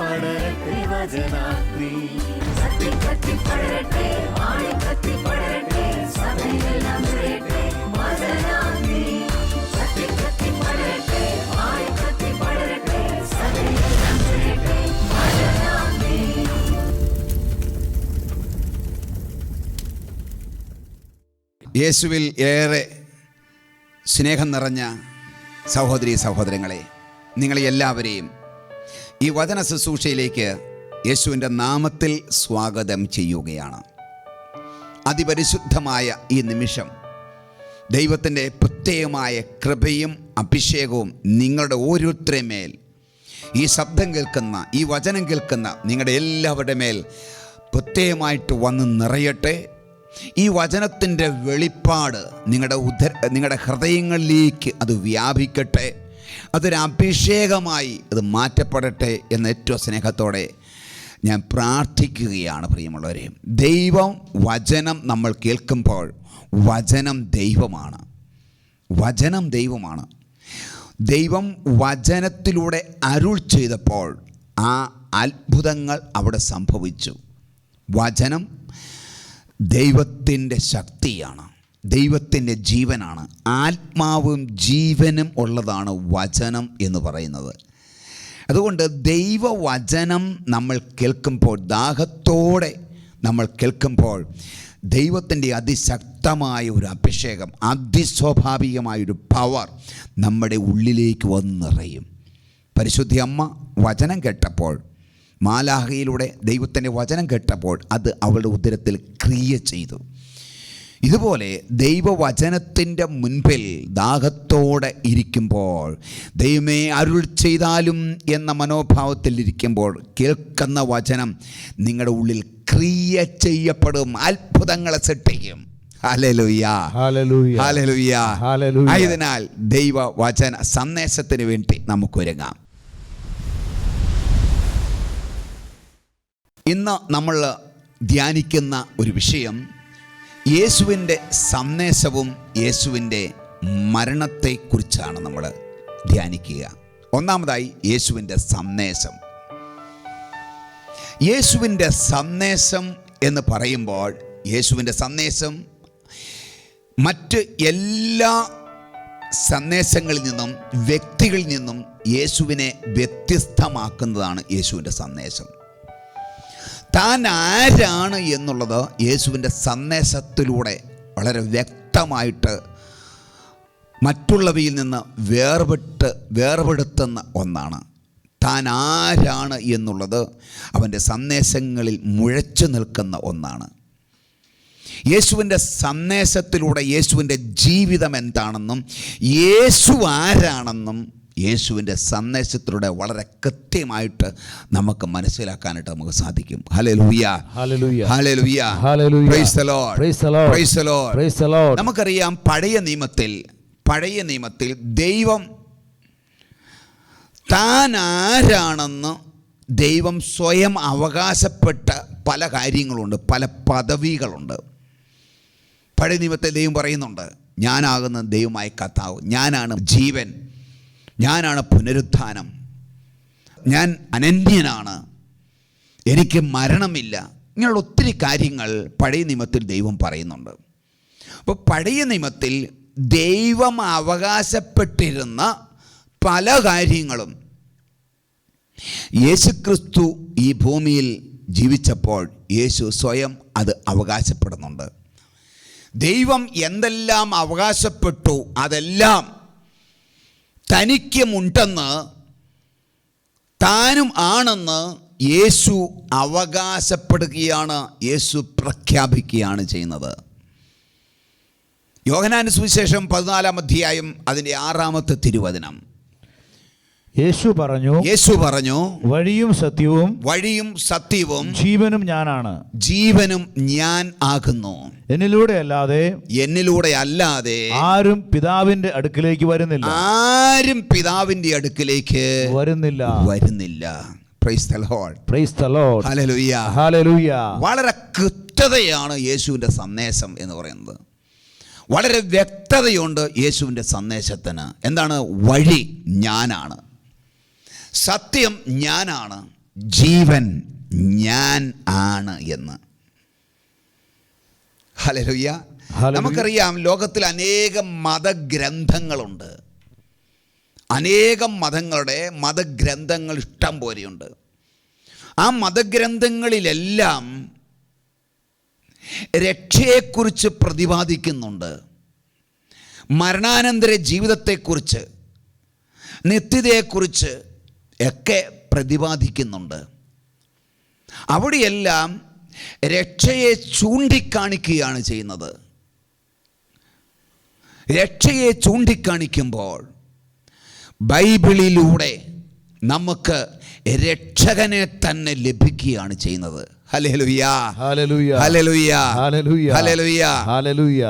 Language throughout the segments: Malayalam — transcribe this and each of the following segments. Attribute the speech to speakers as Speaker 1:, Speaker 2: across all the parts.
Speaker 1: പടരട്ടെ വചനാഗ്നി.
Speaker 2: കത്തി കത്തി പടരട്ടെ ആഴി കത്തി പടരട്ടെ സഭയെല്ലാം നിറയട്ടെ വചനാഗ്നി. കത്തി കത്തി പടരട്ടെ ആഴി കത്തി പടരട്ടെ സഭയെല്ലാം നിറയട്ടെ വചനാഗ്നി.
Speaker 3: യേശുവിൽ ഏറെ സ്നേഹം നിറഞ്ഞ സഹോദരി സഹോദരങ്ങളെ നിങ്ങളെ എല്ലാവരെയും ഈ വചന ശുശ്രൂഷയിലേക്ക് യേശുവിന്റെ നാമത്തിൽ സ്വാഗതം ചെയ്യുകയാണ്. അതിപരിശുദ്ധമായ ഈ നിമിഷം ദൈവത്തിന്റെ പ്രത്യേകമായ കൃപയും അഭിഷേകവും നിങ്ങളുടെ ഓരോരുത്തരുടെ മേൽ ഈ ശബ്ദം കേൾക്കുന്ന ഈ വചനം കേൾക്കുന്ന നിങ്ങളുടെ എല്ലാവരുടെ മേൽ പ്രത്യേകമായിട്ട് വന്ന് നിറയട്ടെ. ഈ വചനത്തിന്റെ വെളിപ്പാട് നിങ്ങളുടെ ഉദര നിങ്ങളുടെ ഹൃദയങ്ങളിലേക്ക് അത് വ്യാപിക്കട്ടെ. അതൊരു അഭിഷേകമായി അത് മാറ്റപ്പെടട്ടെ എന്ന ഏറ്റവും സ്നേഹത്തോടെ ഞാൻ പ്രാർത്ഥിക്കുകയാണ് പ്രിയമുള്ളവരെ. ദൈവം വചനം നമ്മൾ കേൾക്കുമ്പോൾ വചനം ദൈവമാണ്. വചനം ദൈവമാണ്. ദൈവം വചനത്തിലൂടെ അരുൾ ചെയ്തപ്പോൾ ആ അത്ഭുതങ്ങൾ അവിടെ സംഭവിച്ചു. വചനം ദൈവത്തിന്റെ ശക്തിയാണ്. ദൈവത്തിന്റെ ജീവനാണ്. ആത്മാവും ജീവനും ഉള്ളതാണ് വചനം എന്ന് പറയുന്നത്. അതുകൊണ്ട് ദൈവവചനം നമ്മൾ കേൾക്കുമ്പോൾ ദാഹത്തോടെ നമ്മൾ കേൾക്കുമ്പോൾ ദൈവത്തിന്റെ അതിശക്തമായ ഒരു അഭിഷേകം അതിസ്വാഭാവികമായൊരു പവർ നമ്മുടെ ഉള്ളിലേക്ക് വന്നിറയും പരിശുദ്ധി അമ്മ വചനം കേട്ടപ്പോൾ മാലാഹയിലൂടെ ദൈവത്തിന്റെ വചനം കേട്ടപ്പോൾ അത് അവളുടെ ഉദരത്തിൽ ക്രിയ ചെയ്തു. ഇതുപോലെ ദൈവവചനത്തിന്റെ മുൻപിൽ ദാഹത്തോടെ ഇരിക്കുമ്പോൾ ദൈവമേ അരുൾ ചെയ്താലും എന്ന മനോഭാവത്തിൽ ഇരിക്കുമ്പോൾ കേൾക്കുന്ന വചനം നിങ്ങളുടെ ഉള്ളിൽ ക്രിയ ചെയ്യപ്പെടും അത്ഭുതങ്ങളെ സൃഷ്ടിക്കും. ആയതിനാൽ ദൈവ വചന സന്ദേശത്തിന് വേണ്ടി നമുക്കൊരുങ്ങാം. ഇന്ന് നമ്മൾ ധ്യാനിക്കുന്ന ഒരു വിഷയം യേശുവിന്റെ സന്ദേശവും യേശുവിന്റെ മരണത്തെക്കുറിച്ചാണ് നമ്മൾ ധ്യാനിക്കുക. ഒന്നാമതായി യേശുവിന്റെ സന്ദേശം. യേശുവിന്റെ സന്ദേശം എന്ന് പറയുമ്പോൾ യേശുവിന്റെ സന്ദേശം മറ്റ് എല്ലാ സന്ദേശങ്ങളിൽ നിന്നും വ്യക്തികളിൽ നിന്നും യേശുവിനെ വ്യത്യസ്തമാക്കുന്നതാണ് യേശുവിന്റെ സന്ദേശം. താൻ ആരാണ് എന്നുള്ളത് യേശുവിന്റെ സന്ദേശത്തിലൂടെ വളരെ വ്യക്തമായിട്ട് മറ്റുള്ളവയിൽ നിന്ന് വേർപെട്ട് വേർപെടുത്തുന്ന ഒന്നാണ്. താൻ ആരാണ് എന്നുള്ളത് അവന്റെ സന്ദേശങ്ങളിൽ മുഴച്ചു നിൽക്കുന്ന ഒന്നാണ്. യേശുവിന്റെ സന്ദേശത്തിലൂടെ യേശുവിന്റെ ജീവിതം എന്താണെന്നും യേശു ആരാണെന്നും യേശുവിന്റെ സന്ദേശത്തിലൂടെ വളരെ കൃത്യമായിട്ട് നമുക്ക് മനസ്സിലാക്കാനായിട്ട് നമുക്ക് സാധിക്കും ഹലേ ലൂയ
Speaker 4: Hallelujah.
Speaker 3: Hallelujah. Praise the Lord.
Speaker 4: Praise the Lord.
Speaker 3: Praise the Lord.
Speaker 4: Praise the Lord.
Speaker 3: നമുക്കറിയാം പഴയ നിയമത്തിൽ പഴയ നിയമത്തിൽ ദൈവം താൻ ആരാണെന്ന് ദൈവം സ്വയം അവകാശപ്പെട്ട പല കാര്യങ്ങളുണ്ട് പല പദവികളുണ്ട് പഴയ നിയമത്തെ ദൈവം പറയുന്നുണ്ട് ഞാനാകുന്ന ദൈവമായ കർത്താവ് ഞാനാണ് ജീവൻ ഞാനാണ് പുനരുത്ഥാനം. ഞാൻ അനന്യനാണ്. എനിക്ക് മരണമില്ല. ഇങ്ങനെയുള്ള ഒത്തിരി കാര്യങ്ങൾ പഴയ നിയമത്തിൽ ദൈവം പറയുന്നുണ്ട്. അപ്പോൾ പഴയ നിയമത്തിൽ ദൈവം അവകാശപ്പെട്ടിരുന്ന പല കാര്യങ്ങളും. യേശുക്രിസ്തു ഈ ഭൂമിയിൽ ജീവിച്ചപ്പോൾ യേശു സ്വയം അത് അവകാശപ്പെടുന്നുണ്ട്. ദൈവം എന്തെല്ലാം അവകാശപ്പെട്ടു അതെല്ലാം തനിക്കുമുണ്ടെന്ന് താനും ആണെന്ന് യേശു അവകാശപ്പെടുകയാണ് യേശു പ്രഖ്യാപിക്കുകയാണ് ചെയ്യുന്നത്. യോഹനാന് സുവിശേഷം പതിനാലാം അധ്യായം അതിന്റെ ആറാമത്തെ തിരുവചനം.
Speaker 4: യേശു പറഞ്ഞു
Speaker 3: യേശു പറഞ്ഞു
Speaker 4: വഴിയും സത്യവും
Speaker 3: വഴിയും സത്യവും
Speaker 4: ജീവനും ഞാനാണ്.
Speaker 3: ജീവനും ഞാൻ ആകുന്നു.
Speaker 4: എന്നിലൂടെ അല്ലാതെ
Speaker 3: എന്നിലൂടെ അല്ലാതെ
Speaker 4: ആരും പിതാവിന്റെ അടുക്കിലേക്ക് വരുന്നില്ല.
Speaker 3: ആരും പിതാവിന്റെ അടുക്കിലേക്ക്
Speaker 4: വരുന്നില്ല.
Speaker 3: വരുന്നില്ല. വളരെ കൃത്യതയാണ് യേശുവിന്റെ സന്ദേശം എന്ന് പറയുന്നത്. വളരെ വ്യക്തതയുണ്ട് യേശുവിന്റെ സന്ദേശത്തിന്. എന്താണ്? വഴി ഞാനാണ്. സത്യം ഞാനാണ് ജീവൻ ഞാൻ ആണ് എന്ന്. ഹലലുയ്യ. നമുക്കറിയാം ലോകത്തിൽ അനേകം മതഗ്രന്ഥങ്ങളുണ്ട്. അനേകം മതങ്ങളുടെ മതഗ്രന്ഥങ്ങൾ ഇഷ്ടം പോലെയുണ്ട്. ആ മതഗ്രന്ഥങ്ങളിലെല്ലാം രക്ഷയെക്കുറിച്ച് പ്രതിപാദിക്കുന്നുണ്ട്. മരണാനന്തര ജീവിതത്തെക്കുറിച്ച് നിത്യതയെക്കുറിച്ച് ഒക്കെ പ്രതിപാദിക്കുന്നുണ്ട്. അവിടെയെല്ലാം രക്ഷയെ ചൂണ്ടിക്കാണിക്കുകയാണ് ചെയ്യുന്നത്. രക്ഷയെ ചൂണ്ടിക്കാണിക്കുമ്പോൾ ബൈബിളിലൂടെ നമുക്ക് രക്ഷകനെ തന്നെ ലഭിക്കുകയാണ് ചെയ്യുന്നത്.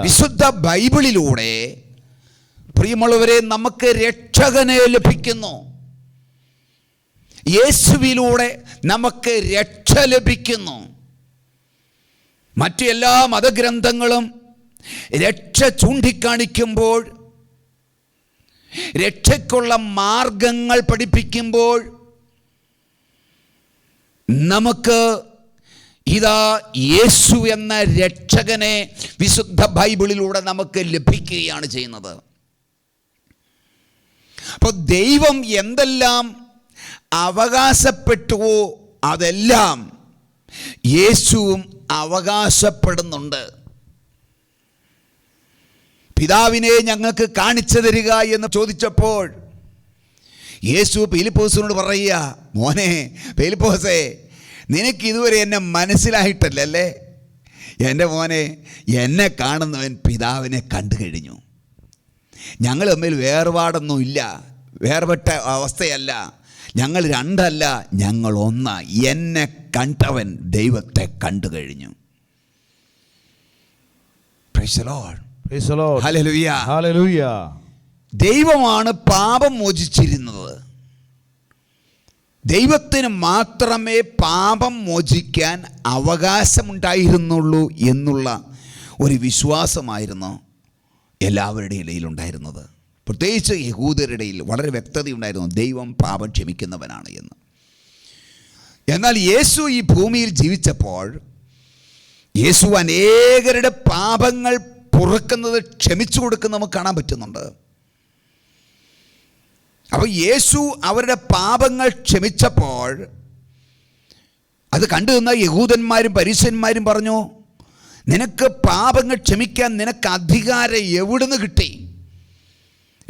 Speaker 3: വിശുദ്ധ ബൈബിളിലൂടെ പ്രിയമുള്ളവരെ നമുക്ക് രക്ഷകനെ ലഭിക്കുന്നു. യേശുവിലൂടെ നമുക്ക് രക്ഷ ലഭിക്കുന്നു. മറ്റു എല്ലാ മതഗ്രന്ഥങ്ങളും രക്ഷ ചൂണ്ടിക്കാണിക്കുമ്പോൾ രക്ഷയ്ക്കുള്ള മാർഗങ്ങൾ പഠിപ്പിക്കുമ്പോൾ നമുക്ക് ഇതാ യേശു എന്ന രക്ഷകനെ വിശുദ്ധ ബൈബിളിലൂടെ നമുക്ക് ലഭിക്കുകയാണ് ചെയ്യുന്നത്. അപ്പോൾ ദൈവം എന്തെല്ലാം അവകാശപ്പെട്ടുവോ അതെല്ലാം യേശുവും അവകാശപ്പെടുന്നുണ്ട്. പിതാവിനെ ഞങ്ങൾക്ക് കാണിച്ചു തരിക എന്ന് ചോദിച്ചപ്പോൾ യേശു പീലിപ്പോസിനോട് പറയുക മോനെ പീലിപ്പോസേ നിനക്ക് ഇതുവരെ എന്നെ മനസ്സിലായിട്ടല്ലേ എന്റെ മോനെ എന്നെ കാണുന്നവൻ പിതാവിനെ കണ്ടു കഴിഞ്ഞു. ഞങ്ങൾ തമ്മിൽ വേർപാടൊന്നും ഇല്ല വേർപെട്ട അവസ്ഥയല്ല. ഞങ്ങൾ രണ്ടല്ല ഞങ്ങൾ ഒന്ന. എന്നെ കണ്ടവൻ ദൈവത്തെ കണ്ടു കഴിഞ്ഞു. ദൈവമാണ് പാപം മോചിച്ചിരുന്നത്. ദൈവത്തിന് മാത്രമേ പാപം മോചിക്കാൻ അവകാശമുണ്ടായിരുന്നുള്ളൂ എന്നുള്ള ഒരു വിശ്വാസമായിരുന്നു എല്ലാവരുടെ ഇടയിലുണ്ടായിരുന്നത്. പ്രത്യേകിച്ച് യഹൂദരുടെ ഇടയിൽ വളരെ വ്യക്തതയുണ്ടായിരുന്നു ദൈവം പാപം ക്ഷമിക്കുന്നവനാണ് എന്ന്. എന്നാൽ യേശു ഈ ഭൂമിയിൽ ജീവിച്ചപ്പോൾ യേശു അനേകരുടെ പാപങ്ങൾ പുറക്കുന്നത് ക്ഷമിച്ചു കൊടുക്കുന്ന നമുക്ക് കാണാൻ പറ്റുന്നുണ്ട്. അപ്പോൾ യേശു അവരുടെ പാപങ്ങൾ ക്ഷമിച്ചപ്പോൾ അത് കണ്ടു നിന്ന യഹൂദന്മാരും പരീശന്മാരും പറഞ്ഞു നിനക്ക് പാപങ്ങൾ ക്ഷമിക്കാൻ നിനക്ക് അധികാരം എവിടുന്ന് കിട്ടി?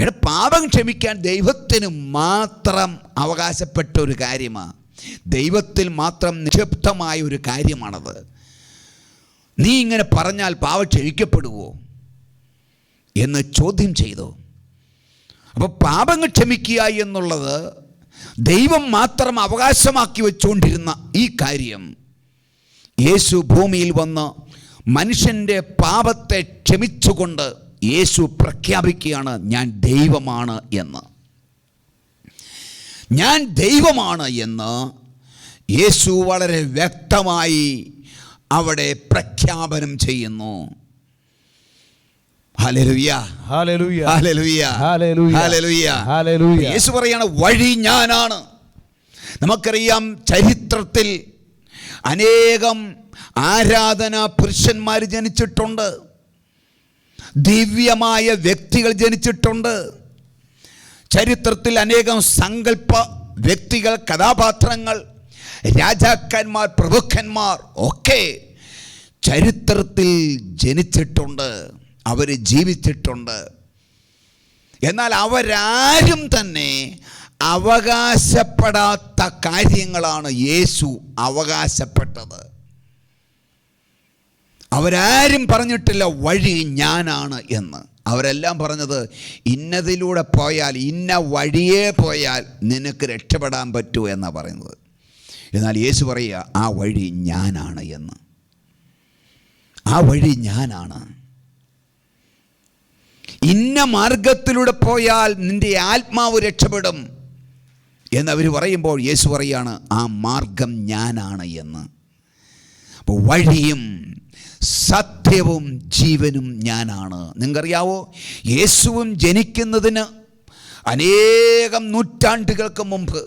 Speaker 3: എടാ പാപം ക്ഷമിക്കാൻ ദൈവത്തിന് മാത്രം അവകാശപ്പെട്ട ഒരു കാര്യമാണ് ദൈവത്തിൽ മാത്രം നിക്ഷിപ്തമായ ഒരു കാര്യമാണത്. നീ ഇങ്ങനെ പറഞ്ഞാൽ പാവം ക്ഷമിക്കപ്പെടുവോ? എന്ന് ചോദ്യം ചെയ്തു. അപ്പോൾ പാപങ്ങൾ ക്ഷമിക്കുക എന്നുള്ളത് ദൈവം മാത്രം അവകാശമാക്കി വെച്ചുകൊണ്ടിരുന്ന ഈ കാര്യം. യേശു ഭൂമിയിൽ വന്ന് മനുഷ്യന്റെ പാപത്തെ ക്ഷമിച്ചുകൊണ്ട് യേശു പ്രഖ്യാപിക്കുകയാണ് ഞാൻ ദൈവമാണ് എന്ന്. ഞാൻ ദൈവമാണ് എന്ന് യേശു വളരെ വ്യക്തമായി അവിടെ പ്രഖ്യാപനം ചെയ്യുന്നു. യേശു പറയാണ് വഴി ഞാനാണ്. നമുക്കറിയാം ചരിത്രത്തിൽ അനേകം ആരാധന പുരുഷന്മാർ ജനിച്ചിട്ടുണ്ട്. ദിവ്യമായ വ്യക്തികൾ ജനിച്ചിട്ടുണ്ട്. ചരിത്രത്തിൽ അനേകം സങ്കല്പ വ്യക്തികൾ കഥാപാത്രങ്ങൾ രാജാക്കന്മാർ പ്രഭുക്കന്മാർ ഒക്കെ ചരിത്രത്തിൽ ജനിച്ചിട്ടുണ്ട്. അവർ ജീവിച്ചിട്ടുണ്ട്. എന്നാൽ അവരാരും തന്നെ അവകാശപ്പെടാത്ത കാര്യങ്ങളാണ് യേശു അവകാശപ്പെട്ടത്. അവരാരും പറഞ്ഞിട്ടില്ല വഴി ഞാനാണ് എന്ന്. അവരെല്ലാം പറഞ്ഞത് ഇന്നതിലൂടെ പോയാൽ ഇന്ന വഴിയേ പോയാൽ നിനക്ക് രക്ഷപ്പെടാൻ പറ്റൂ എന്നാണ് പറയുന്നത്. എന്നാൽ യേശു പറയുക ആ വഴി ഞാനാണ് എന്ന്. ആ വഴി ഞാനാണ്. ഇന്ന മാർഗത്തിലൂടെ പോയാൽ നിന്റെ ആത്മാവ് രക്ഷപ്പെടും എന്നവർ പറയുമ്പോൾ യേശു പറയാണ് ആ മാർഗം ഞാനാണ് എന്ന്. അപ്പോൾ വഴിയും സത്യവും ജീവനും ഞാനാണ്. നിങ്ങൾക്കറിയാവോ? യേശുവും ജനിക്കുന്നതിന് അനേകം നൂറ്റാണ്ടുകൾക്ക് മുമ്പ്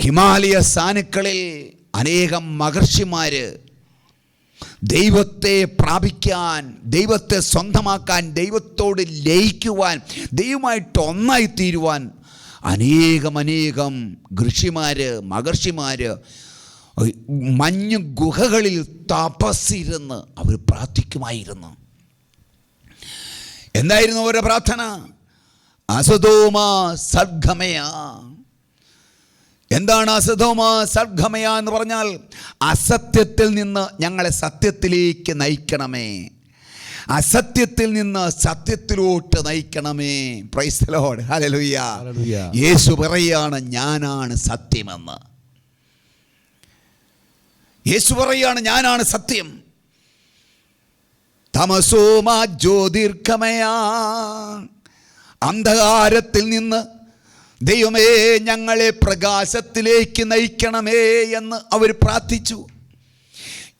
Speaker 3: ഹിമാലയ സാനുക്കളിൽ അനേകം മഹർഷിമാർ ദൈവത്തെ പ്രാപിക്കാൻ ദൈവത്തെ സ്വന്തമാക്കാൻ ദൈവത്തോട് ലയിക്കുവാൻ ദൈവമായിട്ട് ഒന്നായിത്തീരുവാൻ അനേകം അനേകം ഋഷിമാര് മഞ്ഞ് ഗുഹകളിൽ തപസ്സിരുന്ന് അവർ പ്രാർത്ഥിക്കുമായിരുന്നു. എന്തായിരുന്നു അവരുടെ പ്രാർത്ഥന? അസതോമ സദ്ഗമയ എന്താണ് അസതോമ സദ്ഗമയ എന്ന് പറഞ്ഞാൽ അസത്യത്തിൽ നിന്ന് ഞങ്ങളെ സത്യത്തിലേക്ക് നയിക്കണമേ. അസത്യത്തിൽ നിന്ന് സത്യത്തിലോട്ട് നയിക്കണമേ. Praise lord hallelujah
Speaker 4: hallelujah.
Speaker 3: യേശു പറയാണ് ഞാനാണ് സത്യമെന്ന്. യേശു പറയുകയാണ് ഞാനാണ് സത്യം. തമസോമാ ജ്യോതിർഗമയ. അന്ധകാരത്തിൽ നിന്ന് ദൈവമേ ഞങ്ങളെ പ്രകാശത്തിലേക്ക് നയിക്കണമേ എന്ന് അവർ പ്രാർത്ഥിച്ചു.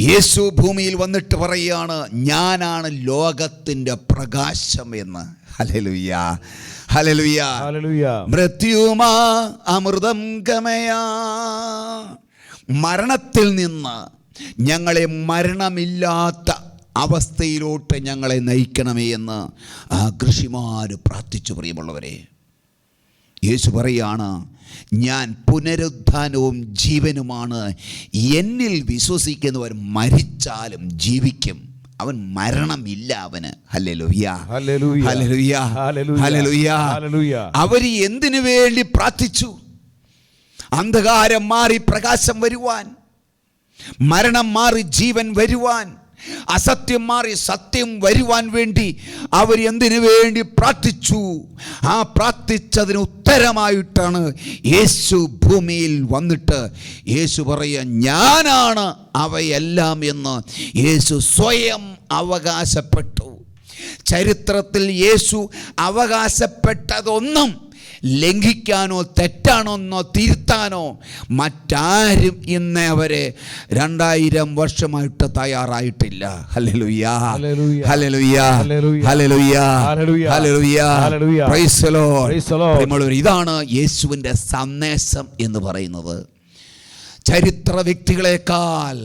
Speaker 3: യേശു ഭൂമിയിൽ വന്നിട്ട് പറയുകയാണ് ഞാനാണ് ലോകത്തിന്റെ പ്രകാശം എന്ന്. ഹലലുയ്യ ഹലലുയ്യ മൃത്യുമാ അമൃതം ഗമയാ. മരണത്തിൽ നിന്ന് ഞങ്ങളെ മരണമില്ലാത്ത അവസ്ഥയിലോട്ട് ഞങ്ങളെ നയിക്കണമേ എന്ന് ആ കൃഷിമാർ പ്രാർത്ഥിച്ചു പ്രിയമുള്ളവരെ. യേശു പറയാണ് ഞാൻ പുനരുദ്ധാനവും ജീവനുമാണ്. എന്നിൽ വിശ്വസിക്കുന്നവർ മരിച്ചാലും ജീവിക്കും. അവൻ മരണമില്ല അവന്. അവർ എന്തിനു വേണ്ടി പ്രാർത്ഥിച്ചു? അന്ധകാരം മാറി പ്രകാശം വരുവാൻ മരണം മാറി ജീവൻ വരുവാൻ അസത്യം മാറി സത്യം വരുവാൻ വേണ്ടി അവർ എന്തിനു വേണ്ടി പ്രാർത്ഥിച്ചു? ആ പ്രാർത്ഥിച്ചതിന് ഉത്തരമായിട്ടാണ് യേശു ഭൂമിയിൽ വന്നിട്ട് യേശു പറയുക ഞാനാണ് അവയെല്ലാം എന്ന് യേശു സ്വയം അവകാശപ്പെട്ടു. ചരിത്രത്തിൽ യേശു അവകാശപ്പെട്ടതൊന്നും ലംഘിക്കാനോ തെറ്റാണോന്നോ തിരുത്താനോ മറ്റാരും ഇന്ന് അവരെ രണ്ടായിരം വർഷമായിട്ട് തയ്യാറായിട്ടില്ല. ഇതാണ് യേശുവിന്റെ സന്ദേശം എന്ന് പറയുന്നത്. ചരിത്ര വ്യക്തികളെക്കാൾ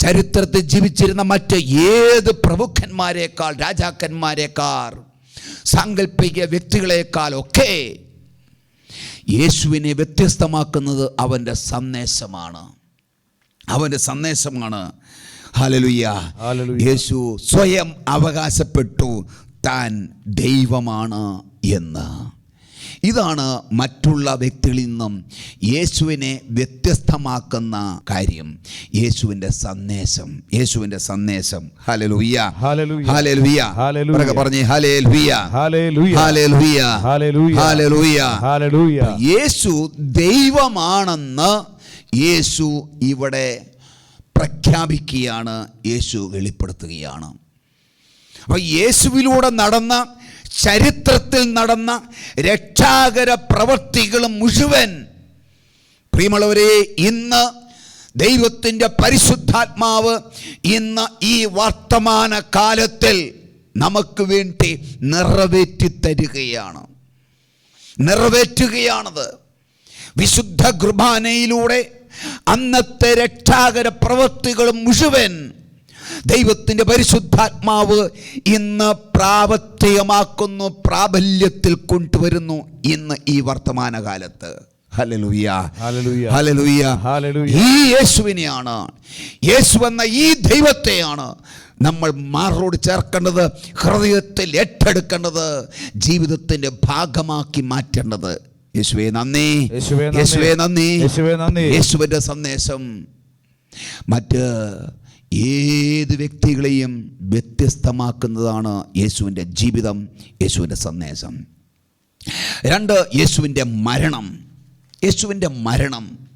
Speaker 3: ചരിത്രത്തിൽ ജീവിച്ചിരുന്ന മറ്റ് ഏത് പ്രമുഖന്മാരെക്കാൾ രാജാക്കന്മാരെക്കാൾ സാങ്കല്പിക വ്യക്തികളെക്കാളൊക്കെ യേശുവിനെ വ്യത്യസ്തമാക്കുന്നത് അവന്റെ സന്ദേശമാണ്. അവന്റെ സന്ദേശമാണ്. ഹലലുയ്യ. യേശു സ്വയം അവകാശപ്പെട്ടു. താൻ ദൈവമാണ് എന്ന്. ഇതാണ് മറ്റുള്ള വ്യക്തികളിൽ നിന്നും യേശുവിനെ വ്യത്യസ്തമാക്കുന്ന കാര്യം. യേശുവിന്റെ സന്ദേശം യേശുവിന്റെ സന്ദേശം. ഹലലുയ്യ. ഹലലുയ്യ. പറഞ്ഞേ. യേശു ദൈവമാണെന്ന് യേശു ഇവിടെ പ്രഖ്യാപിക്കുകയാണ് യേശു വെളിപ്പെടുത്തുകയാണ്. അപ്പോൾ യേശുവിലൂടെ നടന്ന ചരിത്രത്തിൽ നടന്ന രക്ഷാകര പ്രവർത്തികളും മുഴുവൻ. പ്രിയമുള്ളവരെ ഇന്ന് ദൈവത്തിന്റെ പരിശുദ്ധാത്മാവ് ഇന്ന് ഈ വർത്തമാന കാലത്തിൽ നമുക്ക് വേണ്ടി നിറവേറ്റി തരികയാണ്. നിറവേറ്റുകയാണത്. വിശുദ്ധ കുർബാനയിലൂടെ അന്നത്തെ രക്ഷാകര പ്രവൃത്തികളും മുഴുവൻ ദൈവത്തിന്റെ പരിശുദ്ധാത്മാവ് ഇന്ന് പ്രാവർത്തികമാക്കുന്നു പ്രാബല്യത്തിൽ കൊണ്ടുവരുന്നു ഇന്ന് ഈ വർത്തമാനകാലത്ത്. ഈ യേശുവിനെയാണ് യേശു എന്ന ഈ ദൈവത്തെയാണ് നമ്മൾ മാറോട് ചേർക്കേണ്ടത് ഹൃദയത്തിൽ ഏറ്റെടുക്കേണ്ടത് ജീവിതത്തിന്റെ ഭാഗമാക്കി മാറ്റേണ്ടത്. യേശുവേ നന്ദി.
Speaker 4: യേശുവേ നന്ദി.
Speaker 3: യേശുവേ നന്ദി.
Speaker 4: യേശുവേ നന്ദി.
Speaker 3: യേശുവിന്റെ സന്ദേശം. മറ്റ് ഏത് വ്യക്തികളെയും വ്യത്യസ്തമാക്കുന്നതാണ് യേശുവിന്റെ ജീവിതം യേശുവിന്റെ സന്ദേശം. രണ്ട് യേശുവിന്റെ മരണം. യേശുവിന്റെ മരണം.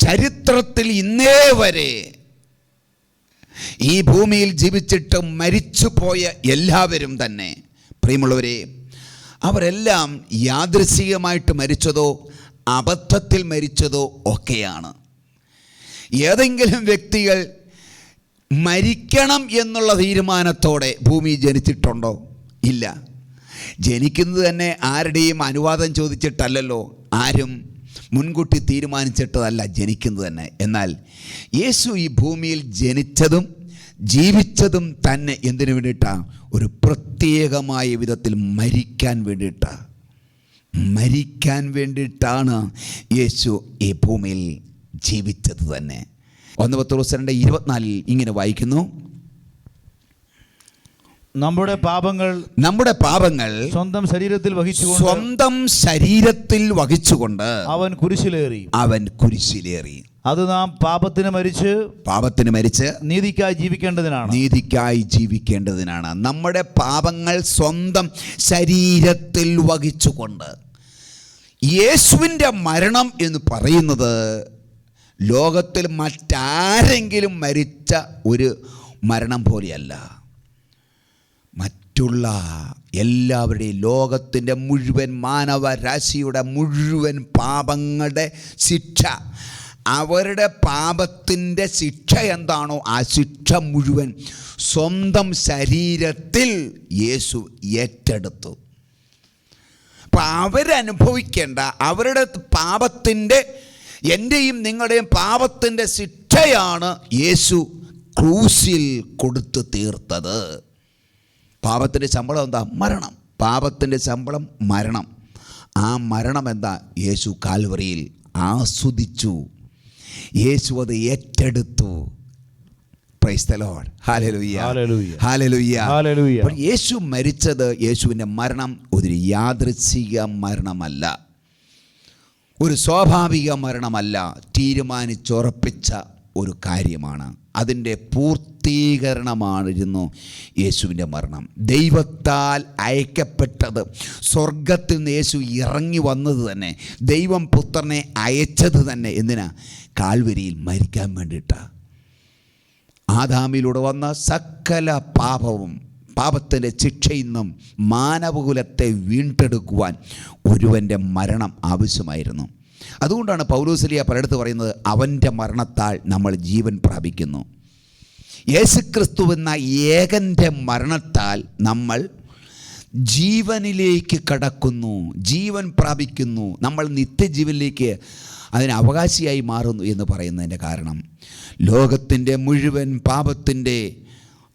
Speaker 3: ചരിത്രത്തിൽ ഇന്നേ വരെ ഈ ഭൂമിയിൽ ജീവിച്ചിട്ട് മരിച്ചു പോയ എല്ലാവരും തന്നെ പ്രിയമുള്ളവരെ അവരെല്ലാം യാദൃശികമായിട്ട് മരിച്ചതോ അബദ്ധത്തിൽ മരിച്ചതോ ഒക്കെയാണ്. ഏതെങ്കിലും വ്യക്തികൾ മരിക്കണം എന്നുള്ള തീരുമാനത്തോടെ ഭൂമി ജനിച്ചിട്ടുണ്ടോ? ഇല്ല. ജനിക്കുന്നത് തന്നെ ആരുടെയും അനുവാദം ചോദിച്ചിട്ടല്ലല്ലോ. ആരും മുൻകൂട്ടി തീരുമാനിച്ചിട്ടതല്ല ജനിക്കുന്നത് തന്നെ. എന്നാൽ യേശു ഈ ഭൂമിയിൽ ജനിച്ചതും ജീവിച്ചതും തന്നെ എന്തിനു വേണ്ടിയിട്ടാണ് ഒരു പ്രത്യേകമായ വിധത്തിൽ മരിക്കാൻ വേണ്ടിയിട്ടാണ് മരിക്കാൻ വേണ്ടിയിട്ടാണ് യേശു ഈ ഭൂമിയിൽ ജീവിച്ചത് തന്നെ. ഒന്ന് പത്ത് ദിവസം ഇരുപത്തിനാലിൽ ഇങ്ങനെ വായിക്കുന്നു.
Speaker 4: നമ്മുടെ പാപങ്ങൾ
Speaker 3: നമ്മുടെ പാപങ്ങൾ
Speaker 4: സ്വന്തം ശരീരത്തിൽ വഹിച്ചു
Speaker 3: സ്വന്തം ശരീരത്തിൽ വഹിച്ചുകൊണ്ട്
Speaker 4: അവൻ കുരിശിലേറി.
Speaker 3: അവൻ കുരിശിലേറി.
Speaker 4: അത് നാം പാപത്തിന് മരിച്ച്
Speaker 3: പാപത്തിന് മരിച്ച്
Speaker 4: നീതിക്കായി ജീവിക്കേണ്ടതിനാണ്.
Speaker 3: നീതിക്കായി ജീവിക്കേണ്ടതിനാണ്. നമ്മുടെ പാപങ്ങൾ സ്വന്തം ശരീരത്തിൽ വഹിച്ചുകൊണ്ട്. യേശുവിന്റെ മരണം എന്ന് പറയുന്നത് ലോകത്തിൽ മറ്റാരെങ്കിലും മരിച്ച ഒരു മരണം പോലെയല്ല. മറ്റുള്ള എല്ലാവരുടെയും ലോകത്തിന്റെ മുഴുവൻ മാനവരാശിയുടെ മുഴുവൻ പാപങ്ങളുടെ ശിക്ഷ അവരുടെ പാപത്തിന്റെ ശിക്ഷ എന്താണോ ആ ശിക്ഷ മുഴുവൻ സ്വന്തം ശരീരത്തിൽ യേശു ഏറ്റെടുത്തു. അപ്പം അവരനുഭവിക്കേണ്ട അവരുടെ പാപത്തിന്റെ എന്റെയും നിങ്ങളുടെയും പാപത്തിന്റെ ശിക്ഷയാണ് യേശു ക്രൂശിൽ കൊടുത്തു തീർത്തത്. പാപത്തിന്റെ ശമ്പളം എന്താ? മരണം. പാപത്തിന്റെ ശമ്പളം മരണം. ആ മരണം എന്താ? യേശു കാൽവറിയിൽ ആസ്വദിച്ചു. യേശു അത് ഏറ്റെടുത്തു. യേശു മരിച്ചത് യേശുവിന്റെ മരണം ഒരു യാദൃച്ഛിക മരണമല്ല. ഒരു സ്വാഭാവിക മരണമല്ല തീരുമാനിച്ചുറപ്പിച്ച ഒരു കാര്യമാണ്. അതിന്റെ പൂർത്തീകരണമായിരുന്നു യേശുവിന്റെ മരണം. ദൈവത്താൽ അയക്കപ്പെട്ടത് സ്വർഗത്തിൽ നിന്ന് യേശു ഇറങ്ങി വന്നത് തന്നെ ദൈവം പുത്രനെ അയച്ചത് തന്നെ എന്തിനാ? കാൽവരിയിൽ മരിക്കാൻ വേണ്ടിയിട്ടാണ് ആദാമിലൂടെ വന്ന സകല പാപവും പാപത്തിന്റെ ശിക്ഷയിൽ നിന്നും മാനവകുലത്തെ വീണ്ടെടുക്കുവാൻ ഒരുവന്റെ മരണം ആവശ്യമായിരുന്നു. അതുകൊണ്ടാണ് പൗലോസലിയ പലയിടത്ത് പറയുന്നത് അവന്റെ മരണത്താൽ നമ്മൾ ജീവൻ പ്രാപിക്കുന്നു. യേശുക്രിസ്തു എന്ന ഏകന്റെ മരണത്താൽ നമ്മൾ ജീവനിലേക്ക് കടക്കുന്നു ജീവൻ പ്രാപിക്കുന്നു. നമ്മൾ നിത്യജീവനിലേക്ക് അതിന് അവകാശിയായി മാറുന്നു എന്ന് പറയുന്നതിന്റെ കാരണം ലോകത്തിന്റെ മുഴുവൻ പാപത്തിന്റെ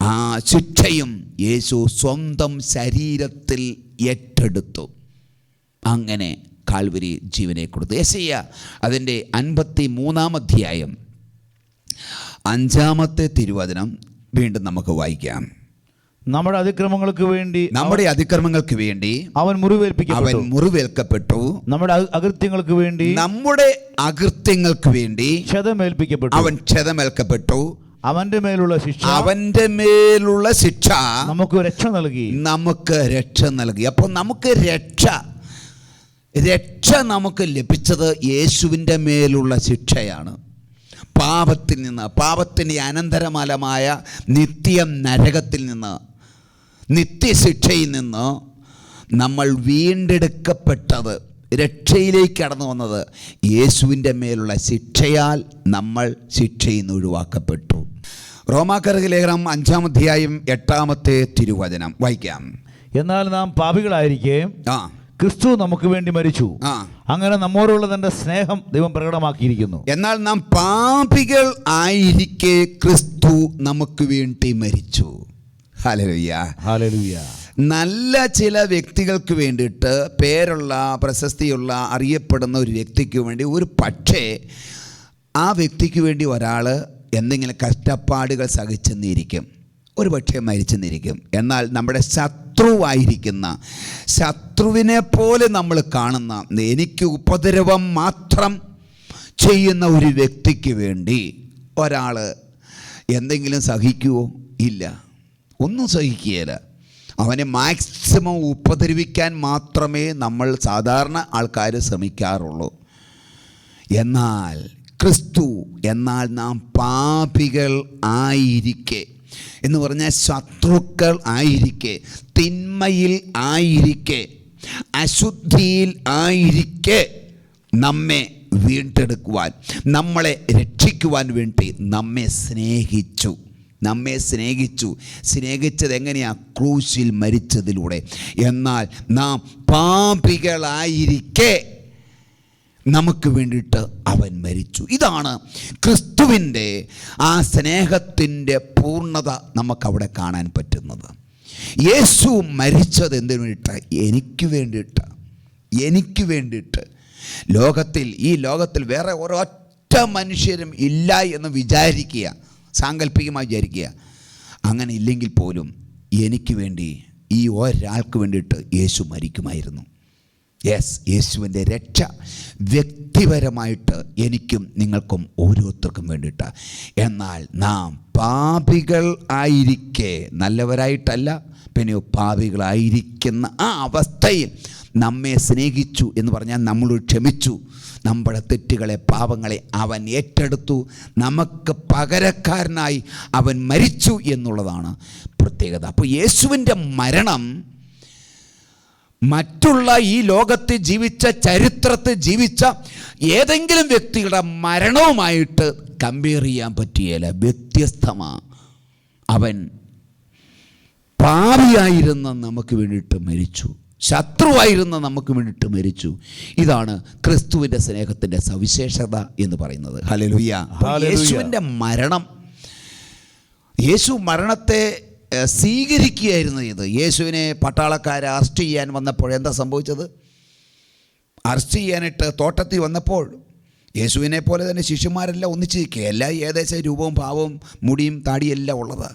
Speaker 3: ആ ശിക്ഷയും യേശു സ്വന്തം ശരീരത്തിൽ ഏറ്റെടുത്തു. അങ്ങനെ കാൽവരി ജീവനെ കൊടുത്തു. യേശയ്യ അതിന്റെ അൻപത്തി മൂന്നാം അധ്യായം അഞ്ചാമത്തെ തിരുവചനം വീണ്ടും നമുക്ക് വായിക്കാം.
Speaker 4: നമ്മുടെ അതിക്രമങ്ങൾക്ക് വേണ്ടി
Speaker 3: നമ്മുടെ അതിക്രമങ്ങൾക്ക് വേണ്ടി
Speaker 4: അവൻ
Speaker 3: അവൻ മുറിവേൽക്കപ്പെട്ടു.
Speaker 4: നമ്മുടെ അകൃത്യങ്ങൾക്ക് വേണ്ടി
Speaker 3: നമ്മുടെ അകൃത്യങ്ങൾക്ക് വേണ്ടി
Speaker 4: ക്ഷതമേൽപ്പിക്കപ്പെട്ടു.
Speaker 3: അവൻ ക്ഷതമേൽക്കപ്പെട്ടു.
Speaker 4: അവന്റെ മേലുള്ള ശിക്ഷ
Speaker 3: അവന്റെ മേലുള്ള ശിക്ഷ
Speaker 4: നമുക്ക് രക്ഷ നൽകി.
Speaker 3: നമുക്ക് രക്ഷ നൽകി. അപ്പോൾ നമുക്ക് രക്ഷ രക്ഷ നമുക്ക് ലഭിച്ചത് യേശുവിന്റെ മേലുള്ള ശിക്ഷയാണ്. പാപത്തിൽ നിന്ന് പാപത്തിന്റെ അനന്തരമാലമായ നിത്യ നരകത്തിൽ നിന്ന് നിത്യശിക്ഷയിൽ നിന്ന് നമ്മൾ വീണ്ടെടുക്കപ്പെട്ടത് രക്ഷയിലേക്ക് കടന്നു വന്നത് യേശുവിന്റെ മേലുള്ള ശിക്ഷയാൽ നമ്മൾ ശിക്ഷയിൽ നിന്ന് ഒഴിവാക്കപ്പെട്ടു. റോമാക്കരക ലേഖനം അഞ്ചാം അധ്യായം എട്ടാമത്തെ തിരുവചനം. വായിക്കാം.
Speaker 4: എന്നാൽ നാം പാപികളായിരിക്കെ
Speaker 3: ആ.
Speaker 4: ക്രിസ്തു നമുക്ക് വേണ്ടി മരിച്ചു.
Speaker 3: ആ.
Speaker 4: അങ്ങനെ നമ്മോടുള്ള തന്റെ സ്നേഹം ദൈവം പ്രകടമാക്കിയിരിക്കുന്നു.
Speaker 3: എന്നാൽ നാം പാപികൾ ആയിരിക്കെ ക്രിസ്തു നമുക്ക് വേണ്ടി മരിച്ചു. നല്ല ചില വ്യക്തികൾക്ക് വേണ്ടിയിട്ട് പേരുള്ള പ്രശസ്തിയുള്ള അറിയപ്പെടുന്ന ഒരു വ്യക്തിക്ക് വേണ്ടി ഒരു പക്ഷേ ആ വ്യക്തിക്ക് വേണ്ടി ഒരാൾ എന്തെങ്കിലും കഷ്ടപ്പാടുകൾ സഹിച്ചെന്നിരിക്കും. ഒരു പക്ഷേ മരിച്ചെന്നിരിക്കും. എന്നാൽ നമ്മുടെ ശത്രുവായിരിക്കുന്ന ശത്രുവിനെ പോലെ നമ്മൾ കാണുന്ന എനിക്ക് ഉപദ്രവം മാത്രം ചെയ്യുന്ന ഒരു വ്യക്തിക്ക് വേണ്ടി ഒരാൾ എന്തെങ്കിലും സഹിക്കുവോ? ഇല്ല. ഒന്നും സഹിക്കുകയില്ല. അവനെ മാക്സിമം ഉപദ്രവിക്കാൻ മാത്രമേ നമ്മൾ സാധാരണ ആൾക്കാർ ശ്രമിക്കാറുള്ളൂ. എന്നാൽ ക്രിസ്തു എന്നാൽ നാം പാപികൾ ആയിരിക്കെ. എന്ന് പറഞ്ഞാൽ ശത്രുക്കൾ ആയിരിക്കെ തിന്മയിൽ ആയിരിക്കെ അശുദ്ധിയിൽ ആയിരിക്കെ നമ്മെ വീണ്ടെടുക്കുവാൻ നമ്മളെ രക്ഷിക്കുവാൻ വേണ്ടി നമ്മെ സ്നേഹിച്ചു. നമ്മെ സ്നേഹിച്ചു. സ്നേഹിച്ചത് എങ്ങനെയാ? ക്രൂശിൽ മരിച്ചതിലൂടെ. എന്നാൽ നാം പാപികളായിരിക്കെ നമുക്ക് വേണ്ടിയിട്ട് അവൻ മരിച്ചു. ഇതാണ് ക്രിസ്തുവിന്റെ ആ സ്നേഹത്തിന്റെ പൂർണത നമുക്കവിടെ കാണാൻ പറ്റുന്നത്. യേശു മരിച്ചത് എന്തിനു വേണ്ടിയിട്ട്? എനിക്ക് വേണ്ടിയിട്ട്. എനിക്ക് വേണ്ടിയിട്ട്. ലോകത്തിൽ ഈ ലോകത്തിൽ വേറെ ഒരൊറ്റ മനുഷ്യരും ഇല്ല എന്ന് വിചാരിക്കുക സാങ്കല്പികമായി വിചാരിക്കുക. അങ്ങനെ ഇല്ലെങ്കിൽ പോലും എനിക്ക് വേണ്ടി ഈ ഒരാൾക്ക് വേണ്ടിയിട്ട് യേശു മരിക്കുമായിരുന്നു. യെസ് യേശുവിന്റെ രക്ഷ വ്യക്തിപരമായിട്ട് എനിക്കും നിങ്ങൾക്കും ഓരോരുത്തർക്കും വേണ്ടിയിട്ട്. എന്നാൽ നാം പാപികൾ ആയിരിക്കെ നല്ലവരായിട്ടല്ല പിന്നെ പാപികളായിരിക്കുന്ന ആ അവസ്ഥയിൽ നമ്മെ സ്നേഹിച്ചു എന്ന് പറഞ്ഞാൽ നമ്മളോട് ക്ഷമിച്ചു. നമ്മുടെ തെറ്റുകളെ പാപങ്ങളെ അവൻ ഏറ്റെടുത്തു. നമുക്ക് പകരക്കാരനായി അവൻ മരിച്ചു എന്നുള്ളതാണ് പ്രത്യേകത. അപ്പോൾ യേശുവിന്റെ മരണം മറ്റുള്ള ഈ ലോകത്ത് ജീവിച്ച ചരിത്രത്തിൽ ജീവിച്ച ഏതെങ്കിലും വ്യക്തിയുടെ മരണവുമായിട്ട് കമ്പയർ ചെയ്യാൻ പറ്റിയല്ല വ്യത്യസ്തമാണ് അവൻ പാപിയായിരുന്ന നമുക്ക് വേണ്ടിയിട്ട് മരിച്ചു. ശത്രുവായിരുന്ന നമുക്ക് വേണ്ടിയിട്ട് മരിച്ചു. ഇതാണ് ക്രിസ്തുവിന്റെ സ്നേഹത്തിന്റെ സവിശേഷത എന്ന് പറയുന്നത്. ഹലലുയ്യ. യേശുവിന്റെ മരണം. യേശു മരണത്തെ സ്വീകരിക്കുകയായിരുന്നു ചെയ്തത്. യേശുവിനെ പട്ടാളക്കാരെ അറസ്റ്റ് ചെയ്യാൻ വന്നപ്പോൾ എന്താ സംഭവിച്ചത്? അറസ്റ്റ് ചെയ്യാനായിട്ട് തോട്ടത്തിൽ വന്നപ്പോൾ യേശുവിനെ പോലെ തന്നെ ശിഷ്യന്മാരെല്ലാം ഒന്നിച്ച് നിൽക്കുക എല്ലാം ഏകദേശം രൂപവും ഭാവവും മുടിയും താടിയും എല്ലാം ഉള്ളത്.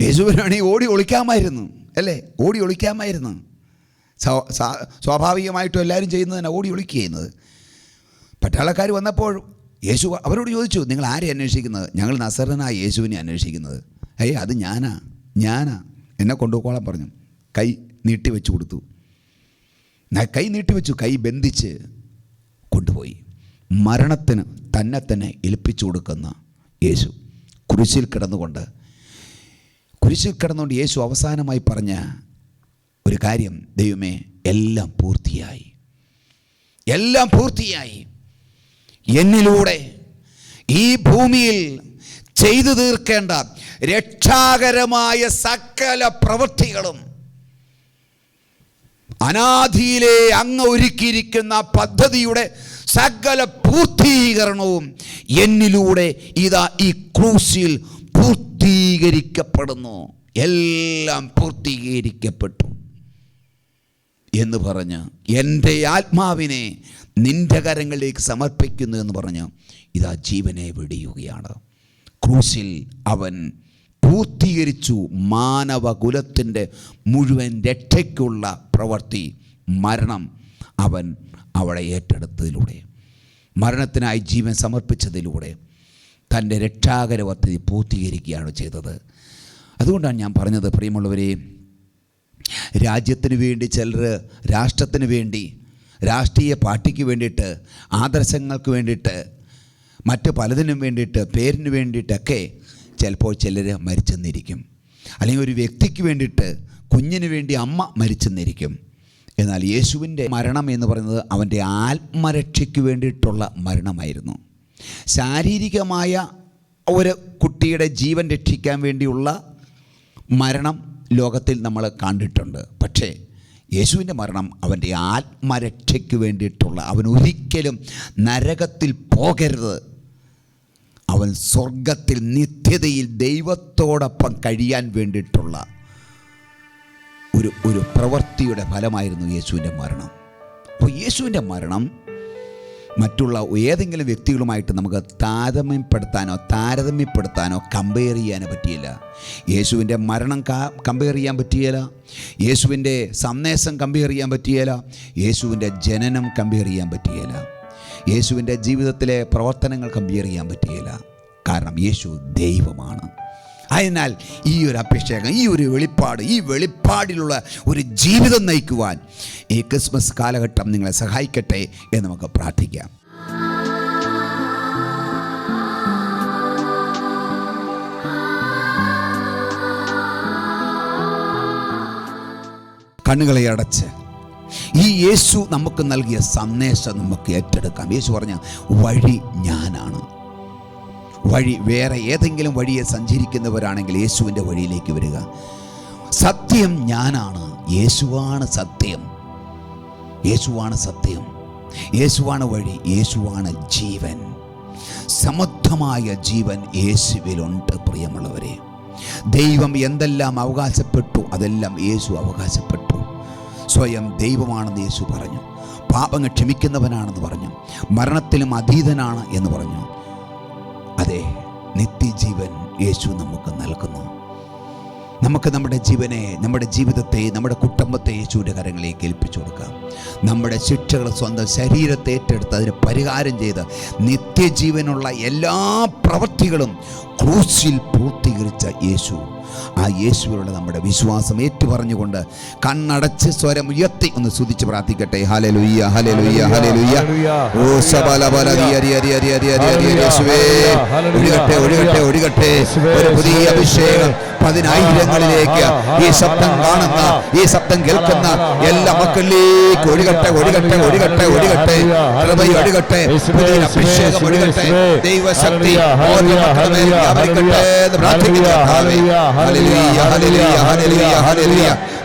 Speaker 3: യേശുവിനാണെങ്കിൽ ഓടി ഒളിക്കാമായിരുന്നു അല്ലേ? ഓടി ഒളിക്കാമായിരുന്നു. സ്വാഭാവികമായിട്ടും എല്ലാവരും ചെയ്യുന്നതിനാണ് ഓടി ഒളിക്കുക ചെയ്യുന്നത്. പട്ടാളക്കാർ വന്നപ്പോൾ യേശു അവരോട് ചോദിച്ചു നിങ്ങൾ ആരെ അന്വേഷിക്കുന്നത്? ഞങ്ങൾ നസറനായ യേശുവിനെ അന്വേഷിക്കുന്നത്. ഏയ് അത് ഞാനാ ഞാനാ. എന്നെ കൊണ്ടുപോകോളാൻ പറഞ്ഞു. കൈ നീട്ടി വെച്ച് കൊടുത്തു. ഞാൻ കൈ നീട്ടി വെച്ചു കൈ ബന്ധിച്ച് കൊണ്ടുപോയി. മരണത്തിന് തന്നെ തന്നെ ഏൽപ്പിച്ചു കൊടുക്കുന്ന യേശു. കുരിശിൽ കിടന്നുകൊണ്ട് കുരിശിൽ കിടന്നുകൊണ്ട് യേശു അവസാനമായി പറഞ്ഞ ഒരു കാര്യം ദൈവമേ എല്ലാം പൂർത്തിയായി. എല്ലാം പൂർത്തിയായി. എന്നിലൂടെ ഈ ഭൂമിയിൽ ചെയ്തു തീർക്കേണ്ട രക്ഷാകരമായ സകല പ്രവൃത്തികളും അനാധിയിലെ അങ്ങ് ഒരുക്കിയിരിക്കുന്ന പദ്ധതിയുടെ സകല പൂർത്തീകരണവും എന്നിലൂടെ ഇതാ ഈ ക്രൂസിൽ പൂർത്തീകരിക്കപ്പെടുന്നു. എല്ലാം പൂർത്തീകരിക്കപ്പെട്ടു. എന്ന് പറഞ്ഞ് എന്റെ ആത്മാവിനെ നിന്റെ കരങ്ങളിലേക്ക് സമർപ്പിക്കുന്നു എന്ന് പറഞ്ഞ് ഇതാ ജീവനെ വെടിയുകയാണ്. ക്രൂശിൽ അവൻ പൂർത്തീകരിച്ചു മാനവകുലത്തിന്റെ മുഴുവൻ രക്ഷയ്ക്കുള്ള പ്രവൃത്തി മരണം അവൻ അവളെ ഏറ്റെടുത്തതിലൂടെ മരണത്തിനായി ജീവൻ സമർപ്പിച്ചതിലൂടെ തന്റെ രക്ഷാകര പദ്ധതി പൂർത്തീകരിക്കുകയാണ് ചെയ്തത്. അതുകൊണ്ടാണ് ഞാൻ പറഞ്ഞത് പ്രിയമുള്ളവരെ രാജ്യത്തിന് വേണ്ടി ചിലർ രാഷ്ട്രത്തിന് വേണ്ടി രാഷ്ട്രീയ പാർട്ടിക്ക് വേണ്ടിയിട്ട് ആദർശങ്ങൾക്ക് വേണ്ടിയിട്ട് മറ്റ് പലതിനും വേണ്ടിയിട്ട് പേരിന് വേണ്ടിയിട്ടൊക്കെ ചിലപ്പോൾ ചിലർ മരിച്ചെന്നിരിക്കും. അല്ലെങ്കിൽ ഒരു വ്യക്തിക്ക് വേണ്ടിയിട്ട് കുഞ്ഞിന് വേണ്ടി അമ്മ മരിച്ചെന്നിരിക്കും. എന്നാൽ യേശുവിന്റെ മരണം എന്ന് പറയുന്നത് അവന്റെ ആത്മരക്ഷയ്ക്ക് വേണ്ടിയിട്ടുള്ള മരണമായിരുന്നു. ശാരീരികമായ ഒരു കുട്ടിയുടെ ജീവൻ രക്ഷിക്കാൻ വേണ്ടിയുള്ള മരണം ലോകത്തിൽ നമ്മൾ കണ്ടിട്ടുണ്ട്. പക്ഷേ യേശുവിന്റെ മരണം അവന്റെ ആത്മരക്ഷയ്ക്ക് വേണ്ടിയിട്ടുള്ള അവൻ ഒരിക്കലും നരകത്തിൽ പോകരുത് അവൻ സ്വർഗത്തിൽ നിത്യതയിൽ ദൈവത്തോടൊപ്പം കഴിയാൻ വേണ്ടിയിട്ടുള്ള ഒരു ഒരു പ്രവൃത്തിയുടെ ഫലമായിരുന്നു യേശുവിന്റെ മരണം. അപ്പോൾ യേശുവിന്റെ മരണം മറ്റുള്ള ഏതെങ്കിലും വ്യക്തികളുമായിട്ട് നമുക്ക് താരതമ്യപ്പെടുത്താനോ താരതമ്യപ്പെടുത്താനോ കമ്പയർ ചെയ്യാനോ പറ്റിയില്ല. യേശുവിന്റെ മരണം കമ്പയർ ചെയ്യാൻ പറ്റിയില്ല. യേശുവിന്റെ സന്ദേശം കമ്പയർ ചെയ്യാൻ പറ്റിയില്ല. യേശുവിന്റെ ജനനം കമ്പയർ ചെയ്യാൻ പറ്റിയില്ല. യേശുവിന്റെ ജീവിതത്തിലെ പ്രവർത്തനങ്ങൾ കമ്പയർ ചെയ്യാൻ പറ്റുകയില്ല. കാരണം യേശു ദൈവമാണ്. അതിനാൽ ഈ ഒരു അഭിഷേകം ഈ ഒരു വെളിപ്പാട് ഈ വെളിപ്പാടിലുള്ള ഒരു ജീവിതം നയിക്കുവാൻ ഈ ക്രിസ്മസ് കാലഘട്ടം നിങ്ങളെ സഹായിക്കട്ടെ എന്ന് നമുക്ക് പ്രാർത്ഥിക്കാം. കണ്ണുകളെ അടച്ച് ഈ യേശു നമുക്ക് നൽകിയ സന്ദേശം നമുക്ക് ഏറ്റെടുക്കാം. യേശു പറഞ്ഞ വഴി ഞാനാണ്. വഴി വേറെ ഏതെങ്കിലും വഴിയെ സഞ്ചരിക്കുന്നവരാണെങ്കിൽ യേശുവിന്റെ വഴിയിലേക്ക് വരിക. സത്യം ഞാനാണ്. യേശുവാണ് സത്യം. യേശുവാണ് സത്യം. യേശുവാണ് വഴി. യേശുവാണ് ജീവൻ. സമൃദ്ധമായ ജീവൻ യേശുവിലുണ്ട് പ്രിയമുള്ളവരെ. ദൈവം എന്തെല്ലാം അവകാശപ്പെട്ടു അതെല്ലാം യേശു അവകാശപ്പെട്ടു. സ്വയം ദൈവമാണെന്ന് യേശു പറഞ്ഞു. പാപങ്ങൾ ക്ഷമിക്കുന്നവനാണെന്ന് പറഞ്ഞു. മരണത്തിലും അതീതനാണ് എന്ന് പറഞ്ഞു. അതെ നിത്യജീവൻ യേശു നമുക്ക് നൽകുന്നു. നമുക്ക് നമ്മുടെ ജീവനെ നമ്മുടെ ജീവിതത്തെ നമ്മുടെ കുടുംബത്തെ യേശുവിന്റെ കരങ്ങളിലേക്ക് ഏൽപ്പിച്ചു കൊടുക്കാം. നമ്മുടെ ശിക്ഷകൾ സ്വന്തം ശരീരത്തെ ഏറ്റെടുത്ത് അതിന് പരിഹാരം ചെയ്ത് നിത്യജീവനുള്ള എല്ലാ പ്രവൃത്തികളും ക്രൂശിൽ പൂർത്തീകരിച്ച യേശു ആ യേശുവിലുള്ള നമ്മുടെ വിശ്വാസം ഏറ്റുപറഞ്ഞുകൊണ്ട് കണ്ണടച്ച് സ്വരം ഉയർത്തി ഒന്ന് സ്തുതിച്ച് പ്രാർത്ഥിക്കട്ടെ ഓ സബലബല ഹരി ഹരി ഹരി ഹരി ഹരി ഹരി യേശുവേ ഒഴുകട്ടെ ഒഴുകട്ടെ ഒഴുകട്ടെ ഒരു പുതിയ അഭിഷേകം പതിനായിരങ്ങളിലേക്ക് ഈ ശബ്ദം കാണുന്ന ഈ ശബ്ദം കേൾക്കുന്ന എല്ലാ മക്കളിലേക്ക് ഒഴുകട്ടെ ഒഴുകട്ടെ ഒഴുകട്ടെ ഒഴുകട്ടെ. കൃപ ഒഴുകട്ടെ പുതിയ അഭിഷേകം ഒഴുകട്ടെ. ദൈവശക്തി ഓരോ മക്കളുടെ വ്യാപരിക്കട്ടെ എന്ന്.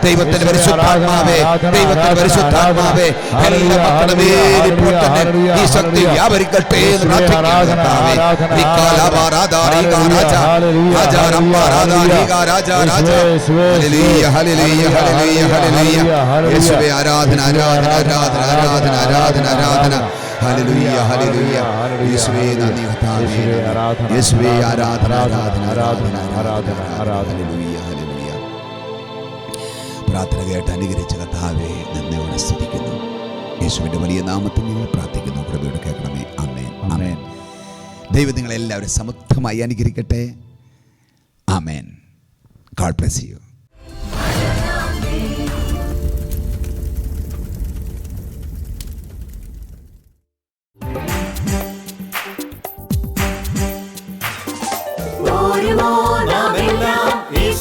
Speaker 3: ദൈവത്തിന്റെ പരിശുദ്ധാത്മാവേ ദൈവത്തിന്റെ പരിശുദ്ധാത്മാവേ എല്ലാ മക്കളുടെ തന്നെ ഈ ശക്തി വ്യാപരിക്കട്ടെ എന്ന്. വിക്കാലാപാരാധാരിക രാജ. യേശുവേ ആരാധന ആരാധന ആരാധന ആരാധന ആരാധന ആരാധന. ഹല്ലേലൂയ ഹല്ലേലൂയ യേശുവേ നന്ദി കർത്താവേ യേശുവേ ആരാധന ആരാധന ആരാധന ആരാധന ആരാധന ഹല്ലേലൂയ ഹല്ലേലൂയ. പ്രാർത്ഥന കേട്ട് അനുഗ്രഹിച്ച കർത്താവേ നന്ദിയോടെ സ്തുതിക്കുന്നു. യേശുവിന്റെ വലിയ നാമത്തിൽ നിങ്ങൾ പ്രാർത്ഥിക്കുന്നു. കൃപയോടെ കേൾക്കണമേ. ആമേൻ. ആമേൻ. ദൈവം നിങ്ങളെല്ലാവരും സമൃദ്ധമായി അനുഗ്രഹിക്കട്ടെ. ആമേൻ. God bless you